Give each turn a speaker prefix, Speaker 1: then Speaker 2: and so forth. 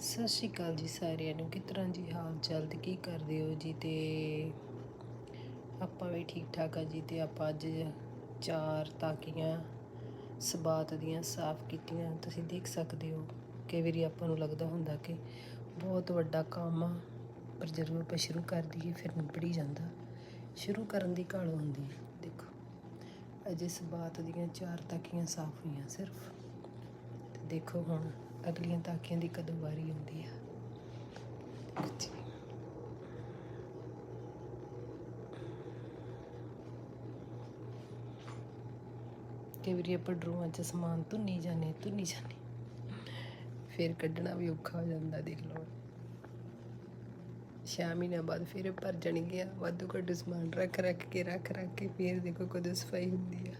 Speaker 1: ਸਤਿ ਸ਼੍ਰੀ ਅਕਾਲ ਜੀ ਸਾਰਿਆਂ ਨੂੰ। ਕਿਸ ਤਰ੍ਹਾਂ ਜੀ ਹਾਲ ਚਾਲ ਤੇ ਕੀ ਕਰਦੇ ਹੋ ਜੀ? ਤੇ ਆਪਾਂ ਵੀ ਠੀਕ ਠਾਕ ਆ ਜੀ ਤੇ ਆਪਾਂ ਅੱਜ ਚਾਰ ਤਾਕੀਆਂ, ਸਬਾਤ ਦੀਆਂ ਸਾਫ਼ ਕੀਤੀਆਂ। ਤੁਸੀਂ ਦੇਖ ਸਕਦੇ ਹੋ ਕਈ ਵਾਰੀ ਆਪਾਂ ਨੂੰ ਲੱਗਦਾ ਹੁੰਦਾ ਕਿ ਬਹੁਤ ਵੱਡਾ ਕੰਮ ਆ, ਪਰ ਜਦੋਂ ਆਪਾਂ ਸ਼ੁਰੂ ਕਰ ਦਈਏ ਫਿਰ ਨਿਬੜੀ ਜਾਂਦਾ। ਸ਼ੁਰੂ ਕਰਨ ਦੀ ਘਾਲ ਹੁੰਦੀ ਹੈ। ਦੇਖੋ, ਅਜੇ ਸਬਾਤ ਦੀਆਂ ਚਾਰ ਤਾਕੀਆਂ ਸਾਫ਼ ਹੋਈਆਂ ਸਿਰਫ। ਤੇ ਦੇਖੋ ਹੁਣ ਅਗਲੀਆਂ ਤਾਕੀਆਂ ਦੀ ਕਦੋਂ ਵਾਰੀ ਆਉਂਦੀ ਆ। ਕਈ ਵਾਰੀ ਆਪਾਂ ਡਰੋਆਂ 'ਚ ਸਮਾਨ ਧੁੰਨੀ ਜਾਣੇ ਧੁੰਨੀ ਜਾਣੇ ਫਿਰ ਕੱਢਣਾ ਵੀ ਔਖਾ ਹੋ ਜਾਂਦਾ, ਦੇਖ ਲਓ। ਛੇ ਮਹੀਨਿਆਂ ਬਾਅਦ ਫਿਰ ਭਰ ਜਾਣਗੀਆਂ। ਵਾਧੂ ਘੱਟੂ ਸਮਾਨ ਰੱਖ ਰੱਖ ਕੇ ਰੱਖ ਰੱਖ ਕੇ ਫਿਰ ਦੇਖੋ ਕਦੋਂ ਸਫ਼ਾਈ ਹੁੰਦੀ ਆ।